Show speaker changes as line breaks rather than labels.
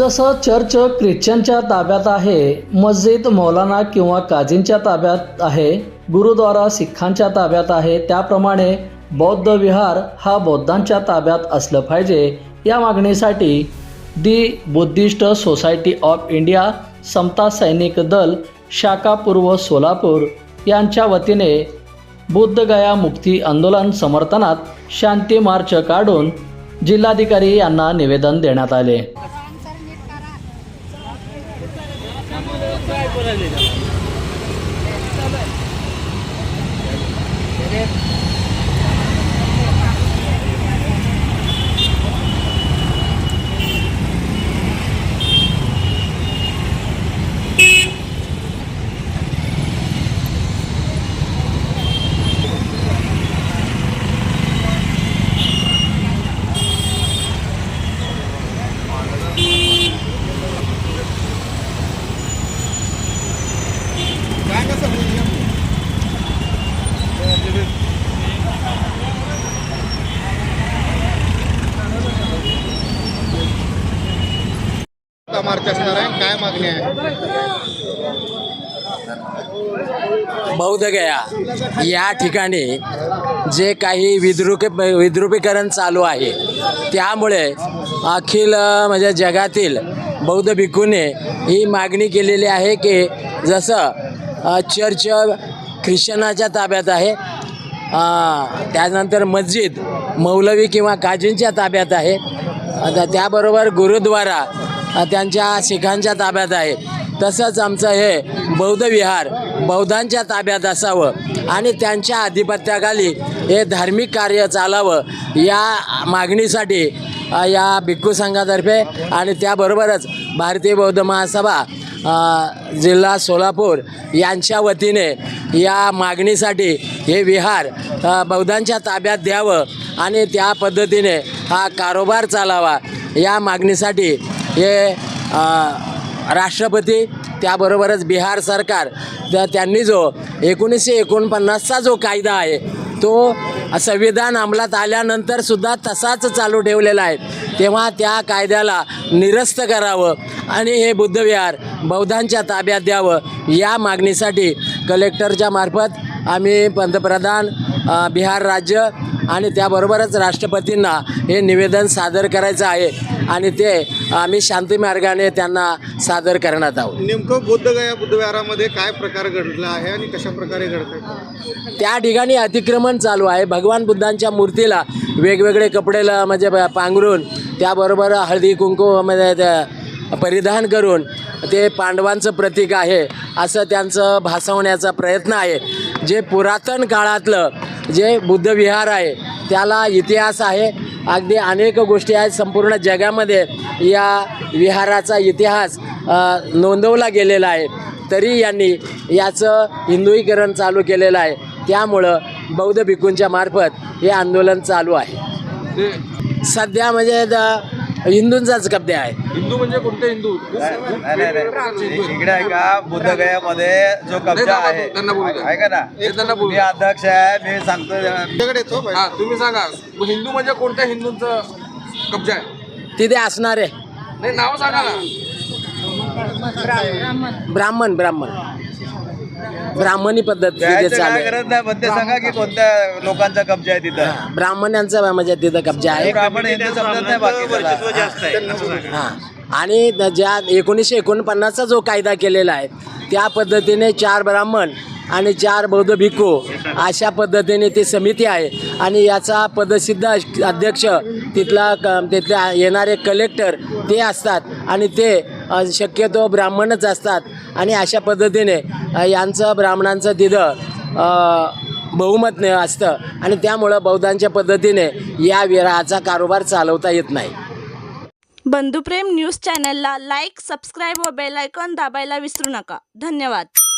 जसं चर्च ख्रिश्चनच्या ताब्यात आहे मस्जिद मौलाना किंवा काझींच्या ताब्यात आहे गुरुद्वारा सिखांच्या ताब्यात आहे त्याप्रमाणे बौद्ध विहार हा बौद्धांच्या ताब्यात असलं पाहिजे या मागणीसाठी the Buddhist society of India Samata Sainik Dal शाखा पूर्व सोलापूर यांच्या वतीने बुद्धगया मुक्ती आंदोलन समर्थनात शांती मार्च काढून जिल्हाधिकारी यांना निवेदन देण्यात आले.
का मार्च असणार आहे? काय मागणी आहे?
बौद्धगया या ठिकाणी जे काही विद्रुप विद्रुपीकरण चालू आहे त्यामुळे अखिल म्हणजे जगातील बौद्ध भिक्खूने ही मागणी केलेली आहे की जसं चर्च ख्रिश्चनाच्या ताब्यात आहे. त्यानंतर मस्जिद मौलवी किंवा काजींच्या ताब्यात आहे. आता त्याबरोबर गुरुद्वारा त्यांच्या शिखांच्या ताब्यात आहे. तसंच आमचं हे बौद्ध विहार बौद्धांच्या ताब्यात असावं आणि त्यांच्या आधिपत्याखाली हे धार्मिक कार्य चालावं या मागणीसाठी या भिक्खू संघातर्फे आणि त्याबरोबरच भारतीय बौद्ध महासभा जिल्हा सोलापूर यांच्या वतीने या मागणीसाठी हे विहार बौद्धांच्या ताब्यात द्यावं आणि त्या पद्धतीने हा कारोबार चालावा या मागणीसाठी हे राष्ट्रपती त्याबरोबरच बिहार सरकार तर त्यांनी जो एकोणीसशे एकोणपन्नासचा जो कायदा आहे तो संविधान अंमलात आल्यानंतर सुद्धा तसाच चालू ठेवलेला आहे. तेव्हा त्या कायद्याला निरस्त करावं आणि हे बुद्धविहार बौद्धांच्या ताब्यात द्यावं या मागणीसाठी कलेक्टरच्या मार्फत आम्ही पंतप्रधान बिहार राज्य आणि त्याबरोबरच राष्ट्रपतींना हे निवेदन सादर करायचं आहे आणि ते आम्ही शांती मार्गाने त्यांना सादर करण्यात आहोत.
नेमकं बुद्धगया बुद्धविहारामध्ये काय प्रकार घडला आहे आणि कशा प्रकारे घडत
त्या ठिकाणी अतिक्रमण चालू आहे. भगवान बुद्धांच्या मूर्तीला वेगवेगळे कपडे म्हणजे पांघरून त्याबरोबर हळदी कुंकू म्हणजे परिधान करून ते पांडवांचं प्रतीक आहे असं त्यांचं भासवण्याचा प्रयत्न आहे. जे पुरातन काळातलं जे बुद्धविहार आहे त्याला इतिहास आहे. अगदी अनेक गोष्टी आहेत संपूर्ण जगामध्ये या विहाराचा इतिहास नोंदवला गेलेला आहे. तरी यांनी याचं हिंदुईकरण चालू केलेलं आहे. त्यामुळं बौद्ध भिक्खूंच्या मार्फत हे आंदोलन चालू आहे. सध्या म्हणजे द- हिंदूंचाच कब्जा आहे.
हिंदू म्हणजे कोणते हिंदू?
नाही नाही नाही. इकडे आहे का बुद्धगयामध्ये जो कब्जा आहे.
त्यांना बोलू द्या.
आहे का ना
हे त्यांना बोलू
मी
द्या.
अध्यक्ष आहे मी सांगतो.
तुमच्याकडे येतो
हा तुम्ही सांगा. मग हिंदू म्हणजे कोणत्या हिंदूंचं कब्जा आहे?
तिथे असणारे
नाही नाव सांगा ना.
ब्राह्मण ब्राह्मण. ब्राह्मणी पद्धत तिथे
द्यायचं
चालू
काय
आहे.
गरज नाही पण ते सांगा की कोणत्या लोकांचा कब्जा आहे तिथं.
ब्राह्मणांचा म्हणजे तिथं कब्जा आहे.
ब्राह्मण हिंदू समजत नाही बाकी
हां. आणि द- ज्या एकोणीसशे एकोणपन्नासचा जो कायदा केलेला आहे त्या पद्धतीने चार ब्राह्मण आणि चार बौद्ध भिक्खू अशा पद्धतीने ती समिती आहे. आणि याचा पदसिद्ध अश- अध्यक्ष तिथला क तिथले येणारे कलेक्टर ते असतात. आणि ते शक्यतो ब्राह्मणच असतात. आणि अशा पद्धतीने यांचं ब्राह्मणांचं तिथं बहुमत न- असतं. आणि त्यामुळं बौद्धांच्या पद्धतीने या विराहाचा कारोबार चालवता येत नाही.
बंधुप्रेम न्यूज चॅनलला लाईक सबस्क्राईब व बेलायकॉन दाबायला विसरू नका. धन्यवाद.